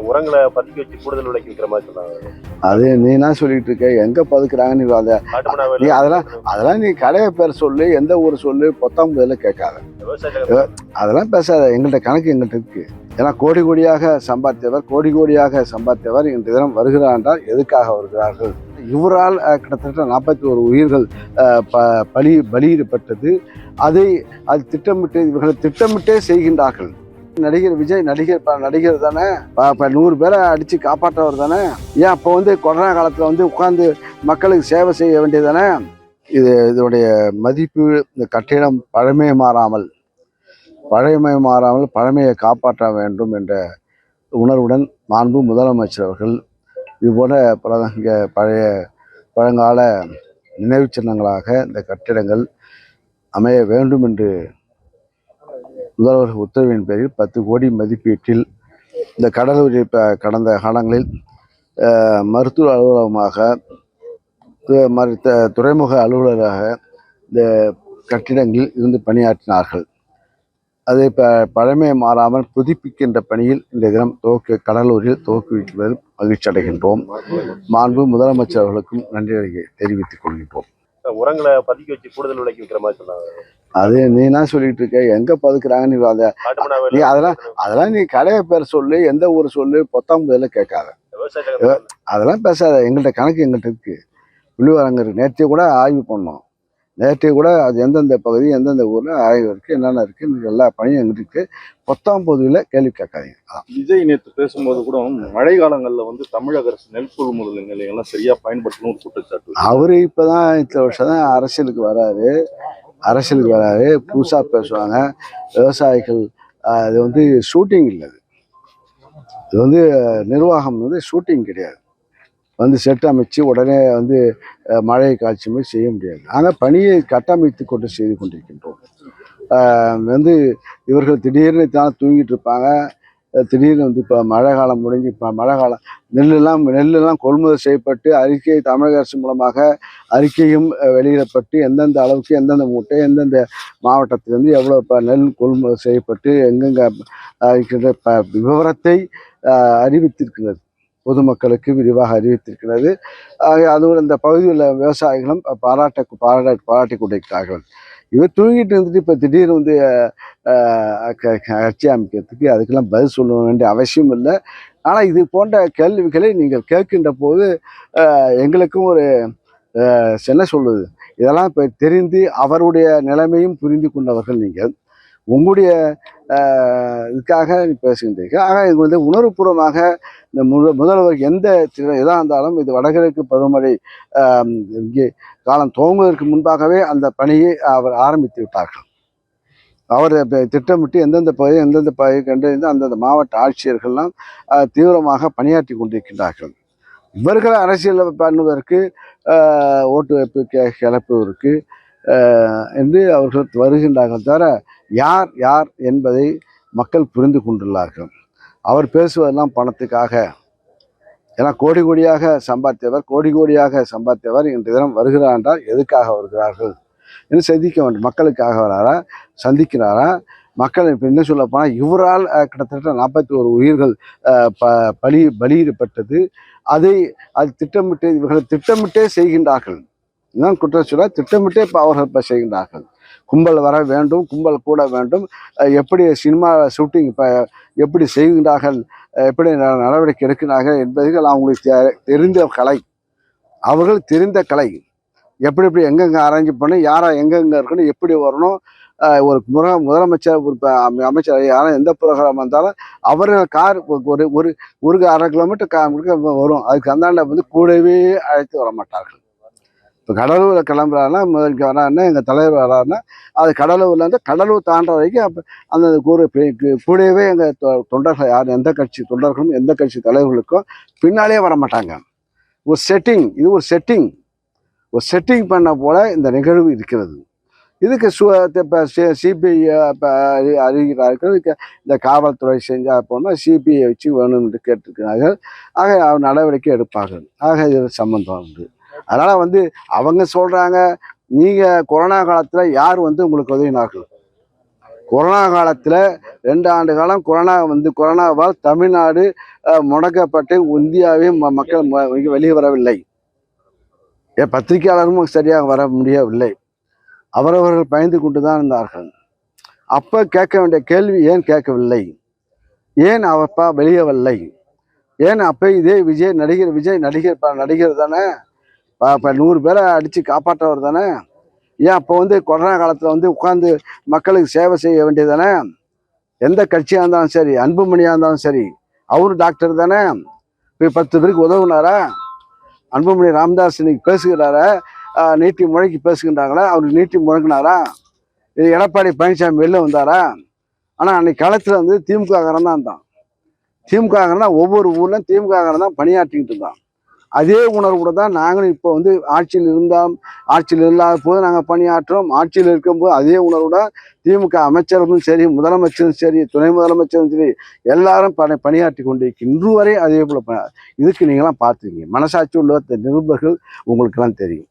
உரங்களை பதுக்கி வச்சு கூடுதல் விலைக்கு விற்கிற மாதிரி சொன்னாங்க. அது நீ என்ன சொல்லிட்டு இருக்க? எங்க பதுக்குறாங்க நீ அதை நீ அதெல்லாம் அதெல்லாம் நீ கடையை பேர் சொல்லு எந்த ஊர் சொல்லு பொத்தாம் முதல்ல கேட்காத. அதெல்லாம் பேசாத. எங்கள்கிட்ட கணக்கு எங்கள்கிட்ட இருக்கு. ஏன்னா கோடி கோடியாக சம்பாதித்தவர் கோடி கோடியாக சம்பாதித்தவர் இன்றைய தினம் வருகிறார் என்றால் எதுக்காக வருகிறார்கள்? இவரால் கிட்டத்தட்ட நாற்பத்தி ஒரு உயிர்கள் ப- பலி பலியிடப்பட்டது. அதை அது திட்டமிட்டு இவர்கள் திட்டமிட்டே செய்கின்றார்கள். நடிகர் விஜய் நடிகர் ப- நடிகர் தானே? ப- நூறு பேரை அடிச்சு காப்பாற்றவர் தானே? ஏன் அப்போ வந்து கொரோனா காலத்தில் வந்து உட்கார்ந்து மக்களுக்கு சேவை செய்ய வேண்டியது தானே? இது இதனுடைய மதிப்பு இந்த கட்டிடம் பழமை மாறாமல் பழையமை மாறாமல் பழமையை காப்பாற்ற வேண்டும் என்ற உணர்வுடன் மாண்பு முதலமைச்சர் அவர்கள் இதுபோல பல இங்கே பழைய பழங்கால நினைவுச் சின்னங்களாக இந்த கட்டிடங்கள் அமைய வேண்டும் என்று முதல்வர் உத்தரவின் பேரில் பத்து கோடி மதிப்பீட்டில் இந்த கடலூர் இப்போ கடந்த காலங்களில் மருத்துவ அலுவலகமாக மருத்த துறைமுக அலுவலராக இந்த கட்டிடங்களில் இருந்து பணியாற்றினார்கள். அதை ப பழமை மாறாமல் புதுப்பிக்கின்ற பணியில் இந்த தினம் துவக்க கடலூரில் துவக்குவிப்பதில் மகிழ்ச்சி அடைகின்றோம் மாண்பு முதலமைச்சர் அவர்களுக்கும் நன்றி தெரிவித்துக் கொள்கின்றோம். உரங்களை பதுக்கி வச்சு கூடுதல் விலைக்கு விற்கிற மாதிரி சொன்னாங்க. அது நீ என்ன சொல்லிட்டு இருக்க? எங்க பதுக்குறாங்க நீ அதை நீ அதெல்லாம் அதெல்லாம் நீ கடையை பேர் சொல்லு எந்த ஊர் சொல்லு பொத்தாம் முதல்ல கேட்காத. அதெல்லாம் பேசாத. எங்கள்கிட்ட கணக்கு எங்கள்கிட்ட இருக்கு. இருக்கு நேற்றைய கூட ஆய்வு பண்ணோம். நேற்றைய கூட அது எந்தெந்த பகுதி எந்தெந்த ஊர்ல ஆய்வு இருக்கு என்னென்ன இருக்கு இந்த எல்லா பணியும் எங்கிட்ட இருக்கு. பொத்தாம் பொதுவில் கேள்வி கேட்காதீங்க. அதான். விஜய் நேற்று பேசும்போது கூட மழை காலங்கள்ல வந்து தமிழக அரசு நெல் கொள்முதல் நிலையங்கள்லாம் சரியா பயன்படுத்தணும் ஒரு குற்றச்சாட்டு அவரு இப்பதான் இத்தனை வருஷம் தான் அரசியலுக்கு வராரு. அரசியலுக்கு வராரு. புதுசா பேசுவாங்க. விவசாயிகள் இது வந்து ஷூட்டிங் இல்லை இது வந்து நிர்வாகம் வந்து ஷூட்டிங் கிடையாது. வந்து செட் அமைச்சு உடனே வந்து மழையை மழை செய்ய முடியாது. ஆனால் பணியை கட்டமைத்து கொண்டு செய்து கொண்டிருக்கின்றோம். வந்து இவர்கள் திடீர்னு தான் தூங்கிட்டு இருப்பாங்க. திடீர்னு வந்து இப்போ மழை காலம் முடிஞ்சு இப்போ மழை காலம் நெல்லெல்லாம் நெல்லெல்லாம் கொள்முதல் செய்யப்பட்டு அறிக்கை தமிழக அரசு மூலமாக அறிக்கையும் வெளியிடப்பட்டு எந்தெந்த அளவுக்கு எந்தெந்த மூட்டை எந்தெந்த மாவட்டத்திலேருந்து எவ்வளோ இப்போ நெல் கொள்முதல் செய்யப்பட்டு எங்கெங்கே இருக்கின்ற ப விவரத்தை அறிவித்திருக்கிறது. பொதுமக்களுக்கு விரிவாக அறிவித்திருக்கிறது. ஆக அதோடு இந்த பகுதியில் உள்ள விவசாயிகளும் பாராட்ட பாராட்ட பாராட்டி கொண்டிருக்கிறார்கள். இவர் தூங்கிட்டு இருந்துட்டு இப்போ திடீர்னு வந்து க- கட்சி அமைக்கிறதுக்கு அதுக்கெல்லாம் பதில் சொல்ல வேண்டிய அவசியம் இல்லை. ஆனால் இது போன்ற கேள்விகளை நீங்கள் கேட்கின்ற போது எங்களுக்கும் ஒரு அஹ், என்ன சொல்லுது இதெல்லாம் இப்போ தெரிந்து அவருடைய நிலைமையும் புரிந்து கொண்டவர்கள் நீங்கள். உங்களுடைய இதுக்காக பேசுகின்றீர்கள். ஆனால் இது வந்து உணர்வுபூர்வமாக இந்த முழு முதல்வர் எந்த எதாக இருந்தாலும் இது வடகிழக்கு பருவமழை இங்கே காலம் துவங்குவதற்கு முன்பாகவே அந்த பணியை அவர் ஆரம்பித்து விட்டார்கள். அவர் திட்டமிட்டு எந்தெந்த பகுதி எந்தெந்த பகுதி கண்டறிந்து அந்தந்த மாவட்ட ஆட்சியர்கள்லாம் தீவிரமாக பணியாற்றி கொண்டிருக்கின்றார்கள். இவர்களை அரசியல் பண்ணுவதற்கு ஓட்டு வைப்பு கிளப்புவதற்கு என்று அவர்கள் வருகின்றார்கள் தவிர யார் யார் என்பதை மக்கள் புரிந்து கொண்டுள்ளார்கள். அவர் பேசுவதெல்லாம் பணத்துக்காக. ஏன்னா கோடி கோடியாக சம்பாதித்தவர் கோடி கோடியாக சம்பாதித்தவர் இன்று தினம் வருகிறார் என்றால் எதுக்காக வருகிறார்கள்? என்று சந்திக்க வேண்டும். மக்களுக்காக வராரா? சந்திக்கிறாரா? மக்கள் இப்போ என்ன சொல்ல போனால் இவரால் கிட்டத்தட்ட நாற்பத்தி ஒரு உயிர்கள் ப பலி பலியிடப்பட்டது. அதை அது திட்டமிட்டு இவர்கள் திட்டமிட்டே செய்கின்றார்கள். இதுதான் குற்றம் சொல்ல திட்டமிட்டே இப்போ அவர்கள் இப்போ செய்கின்றார்கள். கும்பல் வர வேண்டும் கும்பல் கூட வேண்டும். எப்படி சினிமா ஷூட்டிங் இப்போ எப்படி செய்கின்றார்கள் எப்படி ந- நடவடிக்கை எடுக்கிறார்கள் என்பதுகள் அவங்களுக்கு தெ- தெரிந்த கலை. அவர்கள் தெரிந்த கலை. எப்படி எப்படி எங்கெங்கே அரேஞ்ச் பண்ணி யாரா எங்கெங்கே இருக்கணும் எப்படி வரணும் ஒரு முற முதலமைச்சர் ஒரு அமைச்சர் யாரும் எந்த ப்ரோக்ராம் வந்தாலும் அவர்கள் கார் ஒரு ஒரு ஒரு அரை கிலோமீட்டர் கா வரும். அதுக்கு அந்தாண்ட வந்து கூடவே அழைத்து வர மாட்டார்கள் இப்போ கடலூரில் கிளம்புறாருன்னா முதலுக்கு வராருன்னா எங்கள் தலைவர் வராருன்னா அது கடலூர்லேருந்து கடலூர் தாண்ட வரைக்கும் அப்போ அந்த கூற கூடவே எங்கள் தொண்டர்கள் யார் எந்த கட்சி தொண்டர்களும் எந்த கட்சி தலைவர்களுக்கும் பின்னாலே வர மாட்டாங்க ஒரு செட்டிங் இது ஒரு செட்டிங் ஒரு செட்டிங் பண்ண போல இந்த நிகழ்வு இருக்கிறது. இதுக்கு சு இப்போ சிபிஐ இப்போ அறிகிறார்கள். இந்த காவல்துறை செஞ்சால் போனால் சிபிஐ வச்சு வேணும் என்று கேட்டிருக்கிறார்கள். ஆக அவர் நடவடிக்கை எடுப்பார்கள். ஆக இது சம்மந்தம் உண்டு. அதனால் வந்து அவங்க சொல்கிறாங்க நீங்கள் கொரோனா காலத்தில் யார் வந்து உங்களுக்கு உதவினார்கள்? கொரோனா காலத்தில் ரெண்டு ஆண்டு காலம் கொரோனா வந்து கொரோனாவால் தமிழ்நாடு முடக்கப்பட்டு இந்தியாவே ம- மக்கள் வெளியே வரவில்லை. ஏன் பத்திரிகையாளரும் சரியாக வர முடியவில்லை. அவரவர்கள் பயந்து கொண்டு தான் இருந்தார்கள். அப்போ கேட்க வேண்டிய கேள்வி ஏன் கேட்கவில்லை? ஏன் அவப்பா வெளியே வரலை ஏன் அப்போ இதே விஜய் நடிகர் விஜய் நடிகர் நடிகர் தானே? இப்போ நூறு பேரை அடித்து காப்பாற்றவர் தானே? ஏன் அப்போ வந்து கொரோனா காலத்தில் வந்து உட்காந்து மக்களுக்கு சேவை செய்ய வேண்டியது தானே? எந்த கட்சியாக இருந்தாலும் சரி அன்புமணியாக இருந்தாலும் சரி அவரு டாக்டர் தானே? போய் பத்து பேருக்கு உதவுனாரா? அன்புமணி ராமதாஸ் இன்னைக்கு பேசுகிறாரா? நீட்டி முழக்கி பேசுகின்றாங்களா அவருக்கு நீட்டி முழங்கினாரா? இது எடப்பாடி பழனிசாமி வெளில வந்தாரா? ஆனால் அன்னைக்கு காலத்தில் வந்து திமுககாரன் தான் இருந்தான். திமுககாரன் தான் ஒவ்வொரு ஊர்லையும் திமுக தான் பணியாற்றிக்கிட்டு இருந்தான். அதே உணர்வோடு தான் நாங்களும் இப்போ வந்து ஆட்சியில் இருந்தால் ஆட்சியில் இல்லாத போது நாங்கள் பணியாற்றோம். ஆட்சியில் இருக்கும்போது அதே உணர்வோட திமுக அமைச்சரும் சரி முதலமைச்சரும் சரி துணை முதலமைச்சரும் சரி எல்லாரும் பணி பணியாற்றி கொண்டு இன்று வரை அதே போல் ப- இதுக்கு நீங்களாம் பார்த்துருக்கீங்க. மனசாட்சி உள்ள நிருபர்கள் உங்களுக்கெல்லாம் தெரியும்.